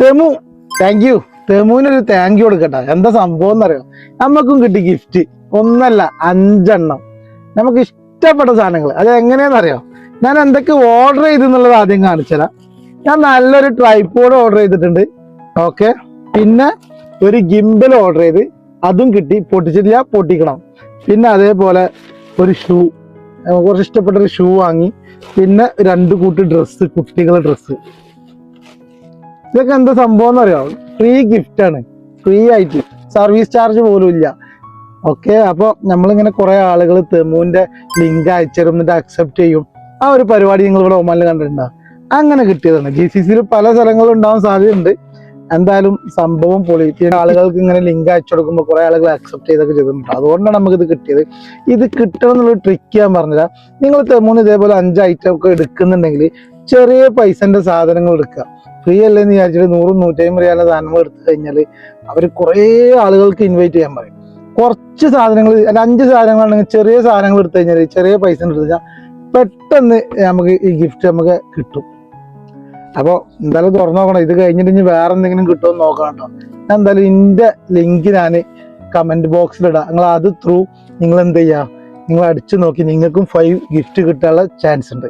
തെമു. Thank you തെമുവിനൊരു thank you കൊടുക്കട്ടെ. എന്താ സംഭവം എന്നറിയോ? നമുക്കും കിട്ടി ഗിഫ്റ്റ് ഒന്നല്ല അഞ്ചെണ്ണം. നമുക്ക് ഇഷ്ടപ്പെട്ട സാധനങ്ങൾ അത് എങ്ങനെയാണെന്നറിയോ ഞാൻ എന്തൊക്കെ ഓർഡർ ചെയ്തു എന്നുള്ളത് ആദ്യം കാണിച്ചുതരാം. ഞാൻ നല്ലൊരു ട്രൈപ്പോഡ് ഓർഡർ ചെയ്തിട്ടുണ്ട്. ഓക്കെ പിന്നെ ഒരു ഗിംബൽ ഓർഡർ ചെയ്ത് അതും കിട്ടി. പൊട്ടിച്ചിട്ടില്ല പൊട്ടിക്കണം. പിന്നെ അതേപോലെ ഒരു ഷൂ കുറച്ച് ഇഷ്ടപ്പെട്ട ഒരു ഷൂ വാങ്ങി. പിന്നെ രണ്ട് കൂട്ട് ഡ്രസ്സ് കുട്ടികളുടെ ഡ്രസ്സ് ഇതൊക്കെ എന്താ സംഭവം എന്നറിയോ? ഫ്രീ ഗിഫ്റ്റ് ആണ്. ഫ്രീ ആയിട്ട്. സർവീസ് ചാർജ് പോലും ഇല്ല. ഓക്കെ അപ്പോൾ നമ്മളിങ്ങനെ കുറെ ആളുകൾ തെമുവിന്റെ ലിങ്ക് അയച്ചു എന്നിട്ട് അക്സെപ്റ്റ് ചെയ്യും. ആ ഒരു പരിപാടി നിങ്ങൾ ഇവിടെ ഒമാനിൽ കണ്ടിട്ടുണ്ടാവും അങ്ങനെ കിട്ടിയതാണ്. ജി സി സിയിൽ പല സ്ഥലങ്ങളും ഉണ്ടാവാൻ സാധ്യതയുണ്ട്. എന്തായാലും സംഭവം പൊളി. പിന്നെ ആളുകൾക്ക് ഇങ്ങനെ ലിങ്ക് അയച്ചു കൊടുക്കുമ്പോൾ കുറെ ആളുകൾ അക്സെപ്റ്റ് ചെയ്തൊക്കെ ചെയ്തിട്ടുണ്ട്. അതുകൊണ്ടാണ് നമുക്ക് ഇത് കിട്ടിയത്. ഇത് കിട്ടണം എന്നുള്ള ട്രിക്ക് ഞാൻ പറഞ്ഞില്ല നിങ്ങൾ തെമൂന്ന് ഇതേപോലെ അഞ്ച് ഐറ്റം ഒക്കെ എടുക്കുന്നുണ്ടെങ്കിൽ ചെറിയ പൈസന്റെ സാധനങ്ങൾ എടുക്കുക. ഫ്രീ അല്ലെന്ന് വിചാരിച്ചിട്ട് നൂറും നൂറ്റമ്പത് റിയാലെ സാധനങ്ങൾ എടുത്തു കഴിഞ്ഞാൽ അവർ കുറേ ആളുകൾക്ക് ഇൻവൈറ്റ് ചെയ്യാൻ പറയും. കുറച്ച് സാധനങ്ങൾ അല്ല അഞ്ച് സാധനങ്ങളാണെങ്കിൽ ചെറിയ സാധനങ്ങൾ എടുത്തു കഴിഞ്ഞാൽ ചെറിയ പൈസ എടുത്തു കഴിഞ്ഞാൽ പെട്ടെന്ന് നമുക്ക് ഈ ഗിഫ്റ്റ് നമുക്ക് കിട്ടും. അപ്പോൾ എന്തായാലും തുറന്നു നോക്കണം. ഇത് കഴിഞ്ഞിട്ട് ഇനി വേറെ എന്തെങ്കിലും കിട്ടുമോ നോക്കണം കേട്ടോ. ഞാൻ എന്തായാലും ഇന്റെ ലിങ്ക് ഞാൻ കമന്റ് ബോക്സിലിടാം നിങ്ങൾ അത് ത്രൂ നിങ്ങൾ എന്ത് ചെയ്യുക നിങ്ങൾ അടിച്ചു നോക്കി. നിങ്ങൾക്കും ഫൈവ് ഗിഫ്റ്റ് കിട്ടാനുള്ള ചാൻസ് ഉണ്ട്.